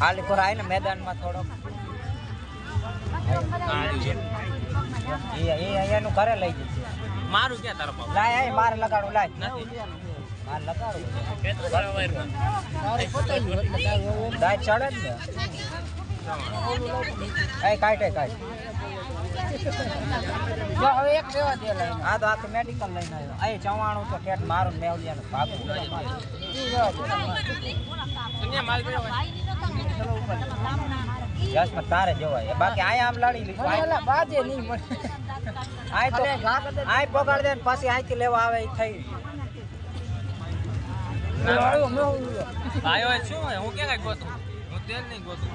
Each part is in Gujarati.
ખાલી ખોરા આવીને મેદાનમાં થોડોક. એનું ઘરે લઈ જશે મારું ક્યાં તારા લાય મારે લગાડું લાય. નથી. લગાડું દાય ચડે જ ને. એ કાઢે કાઢ. એક સેવા દે લઈને આ તો આખી મેડિકલ લઈને આવ્યો. અહીં ચવાણું તો ઠેઠ મારું મેવલિયાનું ભાગું યસમાં તારે જોવાય. બાકી આય આમ લાડી લીધું. આય બાજે નહીં મળે. આય તો આય પગાડ દે ને પછી અહીંથી લેવા આવે એ થઈ. હોય શું હોય? હું ક્યાં કઈ ગોતું? હું તેલ નહીં ગોતું.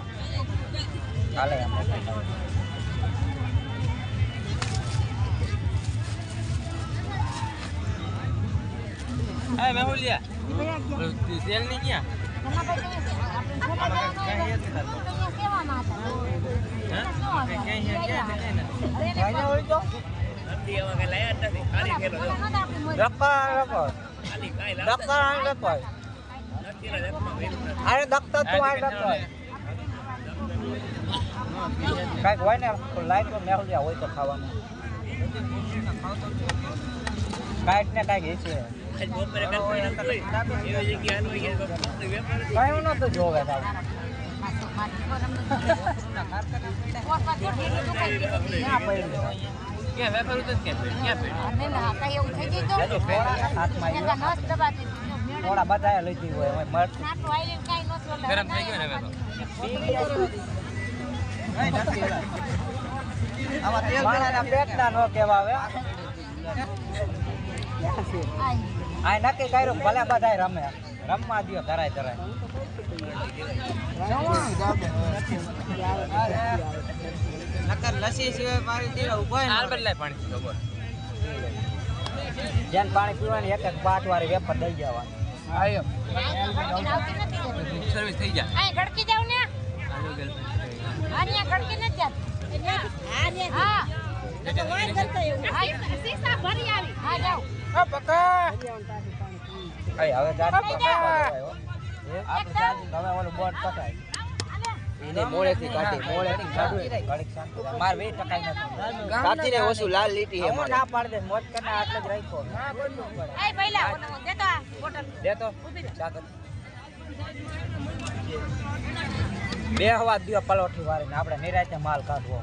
હાલે મેહુલિયા. તેલ નહીં ક્યાં? અરે દક્તા તું રકો કાંઈક હોય ને લાઈટ તો મેળવ્યા હોય તો ખાવાનું કાંઈક ને કાંઈક છે. જોવે ક્યાં વેપાર. થોડા બધાએ લીધી હોય હવે ગરમ થઈ ગયો ને હવે તો પેટ ના નો કહેવા આવે આ નક્કી કર્યું ભલે બધાય રમે. રમવા દ્યો ધરાય ધરાય. નકર લસી સિવાય મારી દેવા ઊભા હાલ બદલાય પાણી ખબર જેન પાણી પીવાની એક એક બાટ વાળી વેપર દઈ જવાની આયો સર્વિસ થઈ જાય ગડકી જાવ ને. આનિયા ગડકી નથી જાત ઓછું લાલ લીટી હે ના પાડ દે મોજ કરના આટલે જ પડે. એ પહેલા દેતો આ બોટલ. દે તો. બે હવા દિયો પલોઠી વાળીને. આપણે નિરાતે માલ કાઢવો.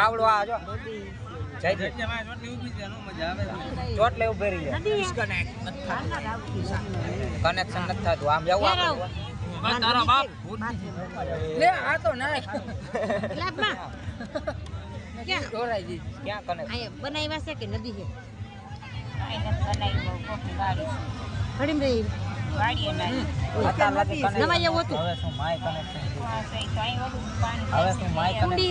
આવડો આ જો. જય જય. ચોટલે ઊભી રહી કનેક્શન નથી થતું. આમ જવું. બાપ લે આ તો ના લાભમાં. ક્યાં? દી ક્યાં અહીંયા બનાવ્યા છે કે નદી છે? હતું. હવે શું માય કનેક્શન હવે શું માય કનેક્શન